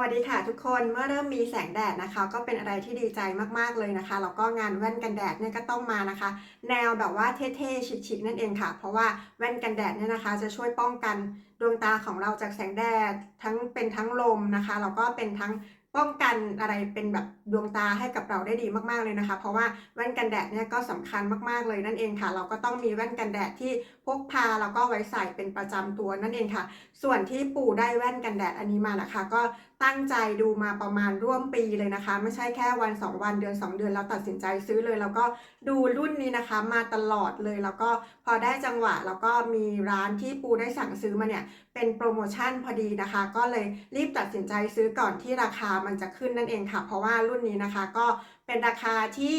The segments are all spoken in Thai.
วัสดีค่ะทุกคนเมื่อเริ่มมีแสงแดดนะคะ ก็เป็นอะไรที่ดีใจมากๆเลยนะคะแล้วก็งานแว่นกันแดดเนี่ยก็ต้องมานะคะ แนวแบบว่าเท่ๆชิคๆนั่นเองค่ะ เพราะว่าแว่นกันแดดเนี่ยนะคะ จะช่วยป้องกันดวงตาของเราจากแสงแดดทั้งเป็นทั้งลมนะคะแล้วก็เป็นทั้งป้องกันอะไรเป็นแบบดวงตาให้กับเราได้ดีมากๆเลยนะคะ เพราะว่าแว่นกันแดดเนี่ยก็สำคัญมากๆเลยนั่นเองค่ะ เราก็ต้องมีแว่นกันแดดที่พกพาแล้วก็ไว้ใส่เป็นประจำตัวนั่นเองค่ะ ส่วนที่ปู่ได้แว่นกันแดดอันนี้มานะคะ ก็ ตั้งใจดูมาประมาณร่วมปีเลยนะคะ ไม่ใช่แค่วัน 2 วันเดือน 2 เดือนแล้วตัดสินใจซื้อเลย แล้วก็ดูรุ่นนี้นะคะมาตลอดเลยแล้วก็พอได้จังหวะ แล้วก็มีร้านที่ปูได้สั่งซื้อมาเนี่ยเป็นโปรโมชั่นพอดีนะคะ ก็เลยรีบตัดสินใจซื้อก่อนที่ราคามันจะขึ้นนั่นเองค่ะ เพราะว่ารุ่นนี้นะคะก็เป็นราคาที่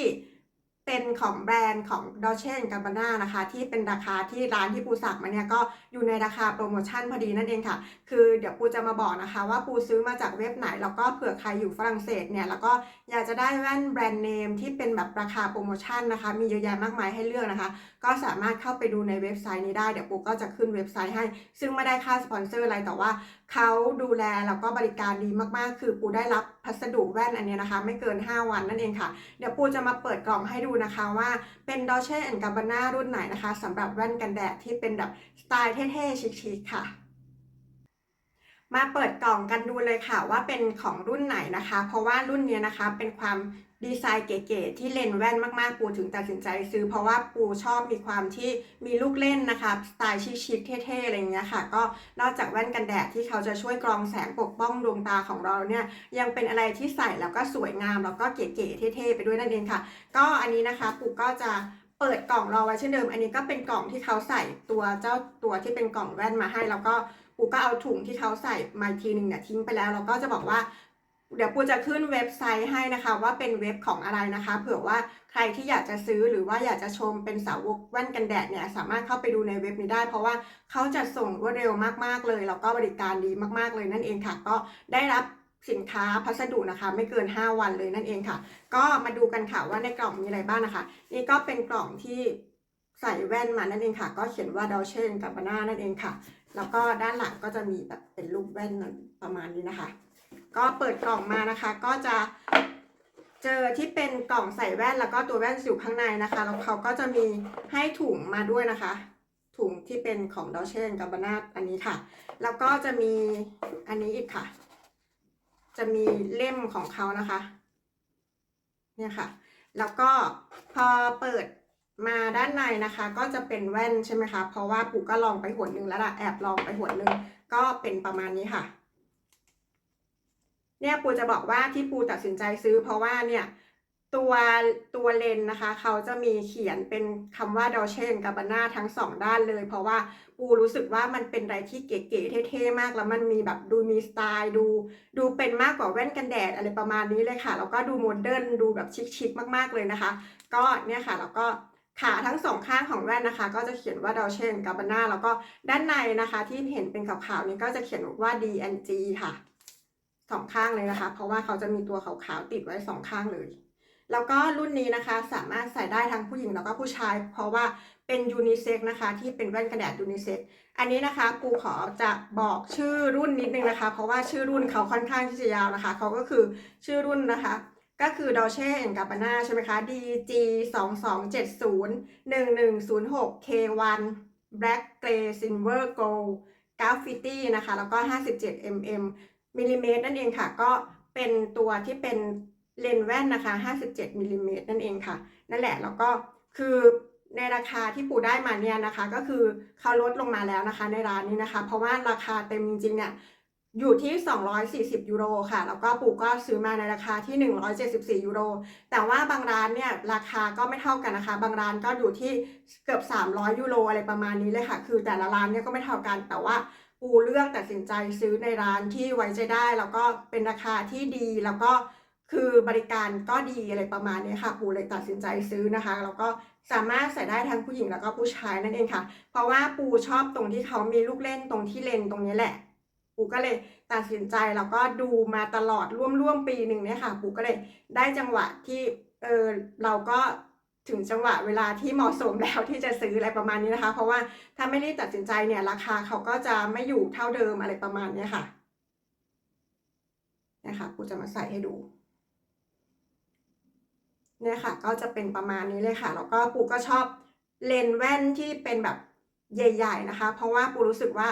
เป็นของแบรนด์ของ Dolce Gabbana นะคะ ที่เป็นราคาที่ร้านที่ปูสั่งมาเนี่ยก็อยู่ในราคาโปรโมชั่นพอดีนั่นเองค่ะ คือเดี๋ยวปูจะมาบอกนะคะ ว่าปูซื้อมาจากเว็บไหน แล้วก็เผื่อใครอยู่ฝรั่งเศสเนี่ยแล้วก็อยากจะได้แว่นแบรนด์เนมที่เป็นแบบราคาโปรโมชั่นนะคะ มีเยอะแยะมากมายให้เลือกนะคะ ก็สามารถเข้าไปดูในเว็บไซต์นี้ได้เดี๋ยวปูก็จะขึ้นเว็บไซต์ให้ ซึ่งไม่ได้ค่าสปอนเซอร์อะไรแต่ว่าเขาดูแลแล้วก็บริการดีมากๆ คือปูได้รับพัสดุแว่นอันนี้นะคะ ไม่เกิน 5 วันนั่นเองค่ะ เดี๋ยวปูจะมาเปิดกล่องให้ดูนะคะว่าเป็น Dolce Gabbana รุ่นไหนนะคะสำหรับแว่นกันแดดที่เป็นแบบสไตล์เท่ๆ ชิคๆค่ะ มาเปิดกล่องกันดูเลยค่ะว่าเป็นของรุ่นไหนนะคะ เพราะว่ารุ่นเนี้ยนะคะเป็นความ ดีไซน์เก๋ๆที่เลนแว่นมากๆ ปูถึงตัดสินใจซื้อ เพราะว่าปูชอบมีความที่มีลูกเล่นนะคะ สไตล์ชิคๆเท่ๆ อะไรอย่างเงี้ยค่ะ ก็นอกจากแว่นกันแดดที่เขาจะช่วยกรองแสงปกป้องดวงตาของเราเนี่ย ยังเป็นอะไรที่ใส่แล้วก็สวยงาม แล้วก็เก๋ๆเท่ๆ ไปด้วยนั่นเองค่ะ ก็อันนี้นะคะปูก็จะเปิดกล่องรอไว้เช่นเดิม อันนี้ก็เป็นกล่องที่เขาใส่ตัวเจ้าตัวที่เป็นกล่องแว่นมาให้ แล้วก็ปูก็เอาถุงที่เขาใส่มาทีหนึ่งเนี่ยทิ้งไปแล้ว แล้วก็จะบอกว่า เดี๋ยวปูจะขึ้นเว็บไซต์ให้นะคะ ว่าเป็นเว็บของอะไรนะคะ เผื่อว่าใครที่อยากจะซื้อหรือว่าอยากจะชมเป็นสาวกแว่นกันแดดเนี่ยสามารถเข้าไปดูในเว็บนี้ได้ เพราะว่าเขาจะส่งรวดเร็วมากๆเลยแล้วก็บริการดีมากๆเลยนั่นเองค่ะ ก็ได้รับสินค้าพัสดุนะคะ ไม่เกิน 5 วันเลยนั่นเองค่ะ ก็มาดูกันค่ะว่าในกล่องมีอะไรบ้างนะคะ นี่ก็เป็นกล่องที่ใส่แว่นมานั่นเองค่ะ ก็เขียนว่า Dolce Gabbana นั่นเองค่ะ แล้วก็ด้านหลังก็จะมีแบบเป็นรูปแว่นประมาณนี้นะคะ ก็เปิดกล่องมานะคะ ก็จะเจอที่เป็นกล่องใส่แว่นแล้วก็ตัวแว่นอยู่ข้างในนะคะแล้วเขาก็จะมีให้ถุงมาด้วยนะคะ ถุงที่เป็นของ Dolce Gabbana อันนี้ค่ะ แล้วก็จะมีอันนี้อีกค่ะ จะมีเล่มของเขานะคะ เนี่ยค่ะ แล้วก็พอเปิดมาด้านในนะคะ ก็จะเป็นแว่นใช่ไหมคะ เพราะว่าปู่ก็ลองไปหนหนึ่งแล้วล่ะแอบลองไปหนหนึ่งก็เป็นประมาณนี้ค่ะ เนี่ยปูจะบอกว่าที่ปูตัดสินใจซื้อ เพราะว่าเนี่ยตัวตัวเลนนะคะ เขาจะมีเขียนเป็นคำว่า Dolce Gabbana ทั้งสองด้านเลย เพราะว่าปูรู้สึกว่ามันเป็นอะไรที่เก๋ๆเท่ๆมาก แล้วมันมีแบบดูมีสไตล์ดู ดูเป็นมากกว่าแว่นกันแดดอะไรประมาณนี้เลยค่ะ แล้วก็ดูโมเดิร์นดูแบบชิคๆมากๆเลยนะคะ ก็เนี่ยค่ะแล้วก็ขาทั้งสองข้างของแว่นนะคะ ก็จะเขียนว่า Dolce Gabbana แล้วก็ด้านในนะคะ ที่เห็นเป็นขาวๆนี้ก็จะเขียนว่า D&G ค่ะ สองข้างเลยนะคะ เพราะว่าเขาจะมีตัวขาวๆติดไว้สองข้างเลย แล้วก็รุ่นนี้นะคะสามารถใส่ได้ทั้งผู้หญิงแล้วก็ผู้ชาย เพราะว่าเป็นยูนิเซ็กนะคะที่เป็นแว่นกันแดดยูนิเซ็กอันนี้นะคะปูขอจะบอกชื่อรุ่นนิดนึงนะคะ เพราะว่าชื่อรุ่นเขาค่อนข้างที่จะยาวนะคะ เขาก็คือชื่อรุ่นนะคะก็คือ Dolce Gabbana ใช่ไหมคะ DG 2 2 7 0 1 1 0 6 K1 Black Gray Silver Gold Graffiti นะคะ แล้วก็ 57 mm มิลลิเมตรนั่นเองค่ะ ก็เป็นตัวที่เป็นเลนแว่นนะคะ 57มิลลิเมตรนั่นเองค่ะ นั่นแหละ แล้วก็คือในราคาที่ปู่ได้มาเนี่ยนะคะ ก็คือเขาลดลงมาแล้วนะคะ ในร้านนี้นะคะ เพราะว่าราคาเต็มจริงๆเนี่ยอยู่ที่ 240 ยูโรค่ะ แล้วก็ปู่ก็ซื้อมาในราคาที่ 174 ยูโร แต่ว่าบางร้านเนี่ยราคาก็ไม่เท่ากันนะคะ บางร้านก็อยู่ที่เกือบ 300 ยูโรอะไรประมาณนี้เลยค่ะ คือแต่ละร้านเนี่ยก็ไม่เท่ากัน แต่ว่า ปูเลือกตัดสินใจซื้อในร้านที่ไว้ใจได้ แล้วก็เป็นราคาที่ดีแล้วก็คือบริการก็ดีอะไรประมาณนี้ค่ะ ปูเลยตัดสินใจซื้อนะคะ แล้วก็สามารถใส่ได้ทั้งผู้หญิงแล้วก็ผู้ชายนั่นเองค่ะ เพราะว่าปูชอบตรงที่เขามีลูกเล่นตรงที่เลนตรงนี้แหละ ปูก็เลยตัดสินใจแล้วก็ดูมาตลอดร่วมๆปีหนึ่งเนี่ยค่ะ ปูก็เลยได้จังหวะที่เออเราก็ ถึงจังหวะเวลาที่เหมาะสมแล้วที่จะซื้ออะไรประมาณนี้นะคะ เพราะว่าถ้าไม่ได้ตัดสินใจเนี่ยราคาเขาก็จะไม่อยู่เท่าเดิมอะไรประมาณนี้ค่ะนะคะปูจะมาใส่ให้ดูเนี่ยค่ะ ก็จะเป็นประมาณนี้เลยค่ะ แล้วก็ปูก็ชอบเลนแว่นที่เป็นแบบใหญ่ ๆนะคะ เพราะว่าปูรู้สึกว่า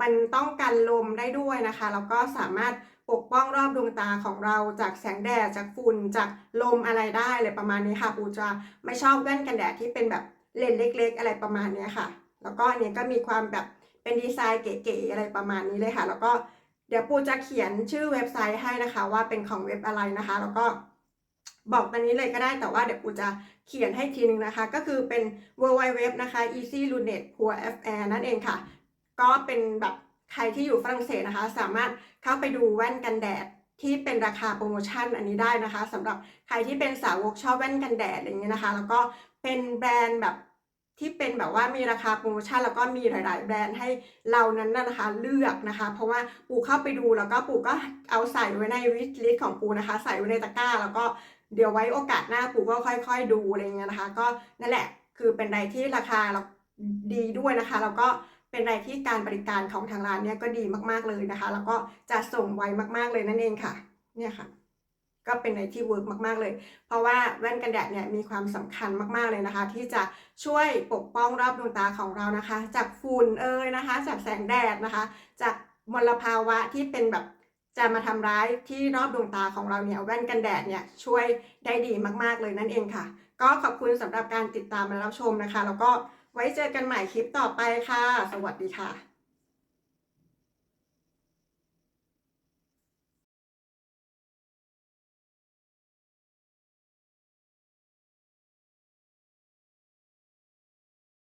มันต้องกันลมได้ด้วยนะคะ แล้วก็สามารถ ปกป้องรอบดวงตาของเราจากแสงแดดจากฝุ่นจากลมอะไรได้เลยประมาณนี้ค่ะปูจะไม่ชอบแว่นกันแดดที่เป็นแบบเลนส์เล็ก ๆ อะไรประมาณนี้ค่ะ แล้วก็อันนี้ก็มีความแบบเป็นดีไซน์เก๋ๆอะไรประมาณนี้เลยค่ะ แล้วก็เดี๋ยวปูจะเขียนชื่อเว็บไซต์ให้นะคะ ว่าเป็นของเว็บอะไรนะคะ แล้วก็บอกตอนนี้เลยก็ได้แต่ว่าเดี๋ยวปูจะเขียนให้ทีนึงนะคะ ก็คือเป็น w w w นะคะ easy lunet p u r fr นั่นเองค่ะ ก็เป็นแบบ ใครที่อยู่ฝรั่งเศสนะคะ สามารถเข้าไปดูแว่นกันแดดที่เป็นราคาโปรโมชั่นอันนี้ได้นะคะสำหรับใครที่เป็นสาวกชอบแว่นกันแดดอะไรอย่างเงี้ยนะคะ แล้วก็เป็นแบรนด์แบบที่เป็นแบบว่ามีราคาโปรโมชั่นแล้วก็มีหลาย ๆ แบรนด์ให้เรานั้นนะคะเลือกนะคะ เพราะว่าปูเข้าไปดูแล้วก็ปูก็เอาใส่ไว้ในวิชลิสของปูนะคะ ใส่ไว้ในตะกร้า แล้วก็เดี๋ยวไว้โอกาสหน้าปูก็ค่อย ๆ ดูอะไรเงี้ยนะคะ ก็นั่นแหละคือเป็นอะไรที่ราคาเราดีด้วยนะคะ แล้วก็ เป็นอะไรที่การบริการของทางร้านเนี่ยก็ดีมากๆเลยนะคะ แล้วก็จะส่งไวมากๆเลยนั่นเองค่ะ เนี่ยค่ะ ก็เป็นอะไรที่เวิร์กมากๆเลย เพราะว่าแว่นกันแดดเนี่ยมีความสำคัญมากๆเลยนะคะ ที่จะช่วยปกป้องรอบดวงตาของเรานะคะ จากฝุ่นเอ่ยนะคะ จากแสงแดดนะคะ จากมลภาวะที่เป็นแบบจะมาทำร้ายที่รอบดวงตาของเราเนี่ยแว่นกันแดดเนี่ยช่วยได้ดีมากๆเลยนั่นเองค่ะ ก็ขอบคุณสำหรับการติดตามและรับชมนะคะ แล้วก็ ไว้เจอกันใหม่คลิปต่อไปค่ะ สวัสดีค่ะ